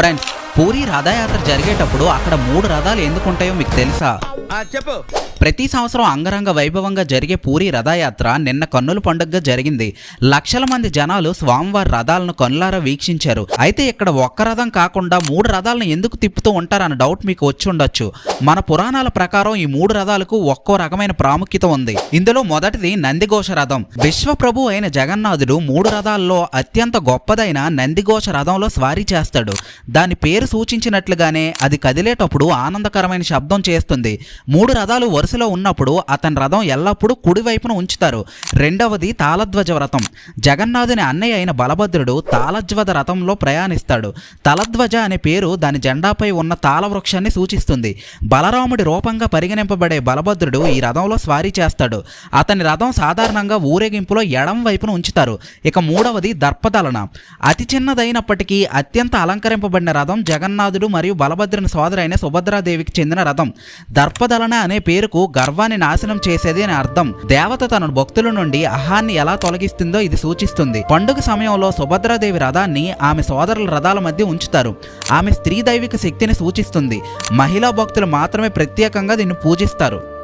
Friends puri రథయాత్ర జరిగేటప్పుడు అక్కడ మూడు రథాలు ఎందుకు ఉంటాయో మీకు తెలుసా? చెప్పు. ప్రతి సంవత్సరం అంగరంగ వైభవంగా జరిగే పూరి రథయాత్ర నిన్న కన్నుల పండుగగా జరిగింది. లక్షల మంది జనాలు స్వామివారి రథాలను కన్నులారా వీక్షించారు. అయితే ఇక్కడ ఒక్క రథం కాకుండా మూడు రథాలను ఎందుకు తిప్పుతూ ఉంటారన్న డౌట్ మీకు వచ్చి ఉండొచ్చు. మన పురాణాల ప్రకారం ఈ మూడు రథాలకు ఒక్కో రకమైన ప్రాముఖ్యత ఉంది. ఇందులో మొదటిది నందిఘోష రథం. విశ్వప్రభు అయిన జగన్నాథుడు మూడు రథాల్లో అత్యంత గొప్పదైన నందిఘోష రథంలో స్వారీ చేస్తాడు. దాని పేరు సూచించినట్లుగానే అది కదిలేటప్పుడు ఆనందకరమైన శబ్దం చేస్తుంది. మూడు రథాలు వరుస వరుసలో ఉన్నప్పుడు అతని రథం ఎల్లప్పుడూ కుడివైపున ఉంచుతారు. రెండవది తాళధ్వజ రథం జగన్నాథుని అన్నయ్య అయిన బలభద్రుడు తాళధ్వజ రథంలో ప్రయాణిస్తాడు. తలధ్వజ అనే పేరు దాని జెండాపై ఉన్న తాళ వృక్షాన్ని సూచిస్తుంది. బలరాముడి రూపంగా పరిగణింపబడే బలభద్రుడు ఈ రథంలో స్వారీ చేస్తాడు. అతని రథం సాధారణంగా ఊరేగింపులో ఎడం వైపున ఉంచుతారు. ఇక మూడవది దర్పదలన అతి చిన్నదైనప్పటికీ అత్యంత అలంకరింపబడిన రథం జగన్నాథుడు మరియు బలభద్రుని సోదరైన సుభద్రాదేవికి చెందిన రథం. దర్పదలన అనే పేరుకు గర్వాన్ని నాశనం చేసేది అని అర్థం. దేవత తన భక్తుల నుండి అహాన్ని ఎలా తొలగిస్తుందో ఇది సూచిస్తుంది. పండుగ సమయంలో సుభద్రాదేవి రథాన్ని ఆమె సోదరుల రథాల మధ్య ఉంచుతారు. ఆమె స్త్రీ దైవిక శక్తిని సూచిస్తుంది. మహిళా భక్తులు మాత్రమే ప్రత్యేకంగా దీన్ని పూజిస్తారు.